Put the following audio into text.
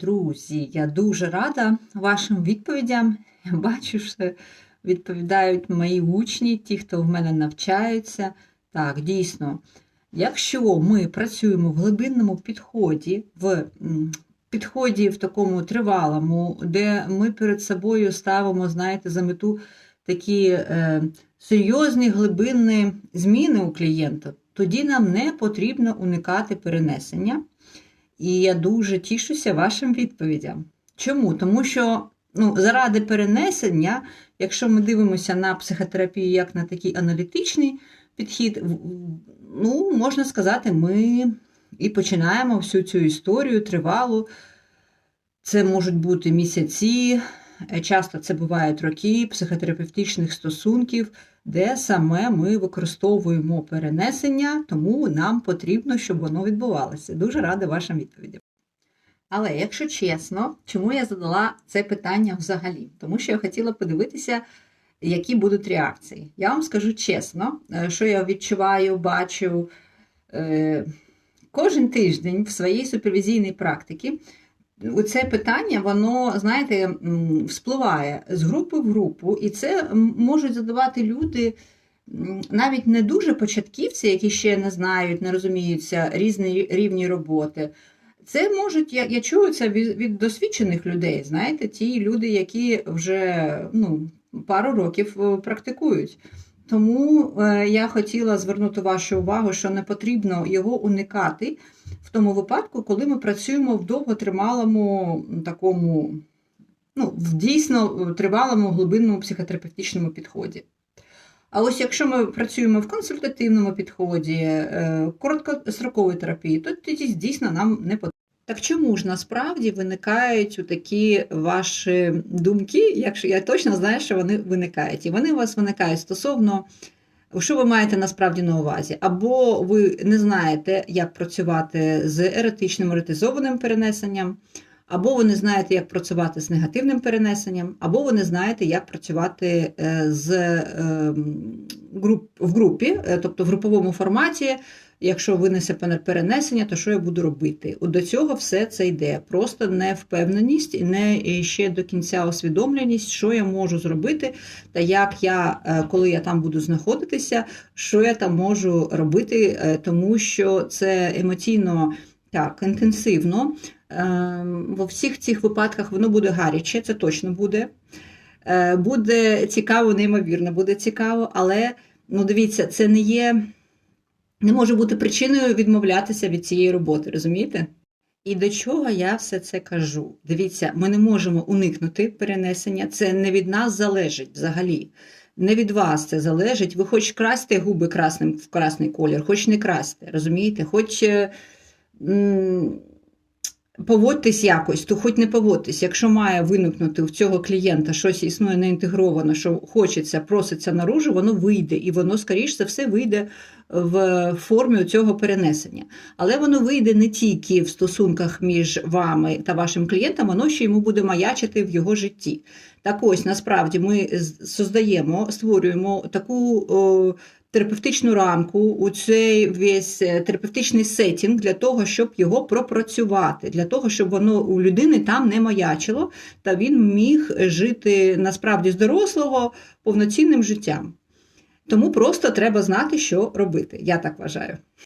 Друзі, я дуже рада вашим відповідям. Я бачу, що відповідають мої учні, ті, хто в мене навчаються. Так, дійсно, якщо ми працюємо в глибинному підході, в підході в такому тривалому, де ми перед собою ставимо, знаєте, за мету такі е, серйозні глибинні зміни у клієнта, тоді нам не потрібно уникати перенесення. І я дуже тішуся вашим відповідям. Чому? Тому що ну, заради перенесення, якщо ми дивимося на психотерапію як на такий аналітичний підхід, ну, можна сказати, ми і починаємо всю цю історію тривалу. Це можуть бути місяці, часто це бувають роки психотерапевтичних стосунків, де саме ми використовуємо перенесення, тому нам потрібно, щоб воно відбувалося. Дуже рада вашим відповідям. Але якщо чесно, чому я задала це питання взагалі? Тому що я хотіла подивитися, які будуть реакції. Я вам скажу чесно, е, що я відчуваю, бачу е, кожен тиждень в своїй супервізійній практиці. Це питання, воно, знаєте, вспливає з групи в групу, і це можуть задавати люди, навіть не дуже початківці, які ще не знають, не розуміються різні рівні роботи. Це можуть, я, я чую це від, від досвідчених людей, знаєте, ті люди, які вже ну, пару років е, практикують. Тому е, я хотіла звернути вашу увагу, що не потрібно його уникати в тому випадку, коли ми працюємо в довготривалому такому, ну, в дійсно тривалому глибинному психотерапевтичному підході. А ось якщо ми працюємо в консультативному підході, е, короткострокової терапії, то тоді дійсно нам не потрібно. Так чому ж насправді виникають такі ваші думки, якщо я точно знаю, що вони виникають, і вони у вас виникають стосовно, що ви маєте насправді на увазі, або ви не знаєте, як працювати з еретичним еретизованим перенесенням, або ви не знаєте, як працювати з негативним перенесенням, або ви не знаєте, як працювати е, з е, в групі, е, тобто в груповому форматі. Якщо винесе перенесення, то що я буду робити? До цього все це йде. Просто невпевненість, і не ще до кінця усвідомленість, що я можу зробити, та як я, е, коли я там буду знаходитися, що я там можу робити, е, тому що це емоційно так, інтенсивно. Ем, Во всіх цих випадках воно буде гаряче, це точно буде. Е, Буде цікаво, неймовірно, буде цікаво, але ну дивіться, це не є, не може бути причиною відмовлятися від цієї роботи, розумієте? І до чого я все це кажу? Дивіться, ми не можемо уникнути перенесення, це не від нас залежить взагалі. Не від вас це залежить. Ви хоч красти губи красним в красний колір, хоч не красти, розумієте? Хоч. е, м, поводьтесь якось, то хоч не поводьтесь. Якщо має виникнути в цього клієнта щось існує не інтегровано, що хочеться, проситься наружу, воно вийде, і воно, скоріш за все, вийде в формі цього перенесення. Але воно вийде не тільки в стосунках між вами та вашим клієнтом, воно ще йому буде маячити в його житті. Так ось насправді ми создаємо, створюємо таку о, терапевтичну рамку, у цей весь е, терапевтичний сетінг для того, щоб його пропрацювати, для того, щоб воно у людини там не маячило, та він міг жити насправді з дорослого повноцінним життям. Тому просто треба знати, що робити. Я так вважаю.